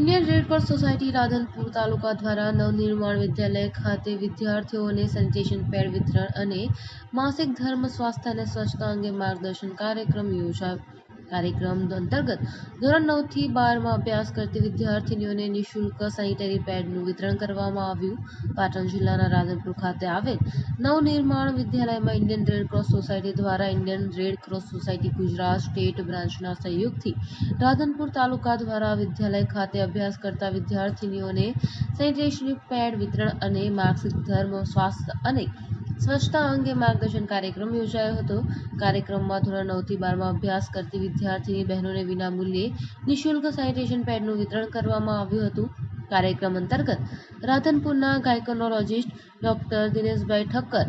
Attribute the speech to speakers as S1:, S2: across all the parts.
S1: Indian Red Cross Society Radhanpur taluka દ્વારા નવનિર્માણ વિદ્યાલય ખાતે વિદ્યાર્થીઓને સેનિટેશન પેડ વિતરણ અને માસિક ધર્મ, સ્વાસ્થ્ય અને સ્વચ્છતા અંગે માર્ગદર્શન કાર્યક્રમ યોજાયો. કાર્યક્રમ અંતર્ગત ધોરણ નવથી બારમાં અભ્યાસ કરતી વિદ્યાર્થીનીઓને નિઃશુલ્ક સેનિટરી પેડનું વિતરણ કરવામાં આવ્યું. પાટણ જિલ્લાના રાધનપુર ખાતે આવેલ નવનિર્માણ વિદ્યાલયમાં ઇન્ડિયન રેડ ક્રોસ સોસાયટી દ્વારા Indian Red Cross Society Gujarat state બ્રાન્ચના સહયોગથી રાધનપુર તાલુકા દ્વારા વિદ્યાલય ખાતે અભ્યાસ કરતા વિદ્યાર્થીનીઓને સેનિટેશન પેડ વિતરણ અને માનસિક ધર્મ, સ્વાસ્થ્ય અને સ્વચ્છતા અંગે માર્ગદર્શન કાર્યક્રમ યોજાયો હતો. કાર્યક્રમમાં ધોરણ નવથી બારમાં અભ્યાસ કરતી વિદ્યાર્થીની બહેનોને વિનામૂલ્યે નિઃશુલ્ક સેનિટેશન પેડનું વિતરણ કરવામાં આવ્યું હતું. કાર્યક્રમ અંતર્ગત રાધનપુરના ગાયકોનોલોજિસ્ટ ડોક્ટર દિનેશભાઈ ઠક્કર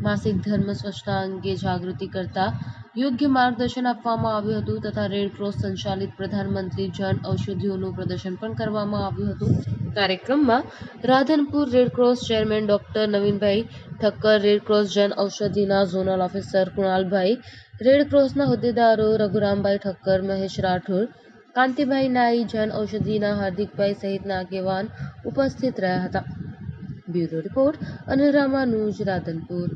S1: માસિક ધર્મ સ્વચ્છતા અંગે જાગૃતિ કરતા યોગ્ય માર્ગદર્શન આપવામાં આવ્યું હતું તથા રેડ ક્રોસ સંચાલિત પ્રધાનમંત્રી જન ઔષધિઓનું પ્રદર્શન પણ કરવામાં આવ્યું હતું. કાર્યક્રમમાં Radhanpur red cross chairman doctor Navinbhai Thakkar red cross જન ઔષધિના ઝોનલ ઓફિસર કુણાલભાઈ રેડ ક્રોસના હોદ્દેદારો રઘુરામભાઈ ઠક્કર, મહેશ રાઠોડ, કાંતિભાઈ નાઈ જન ઔષધિના હાર્દિકભાઈ સહિતના આગેવાન ઉપસ્થિત રહ્યા હતા. Bureau report, Anil Ramanuj, Radhanpur.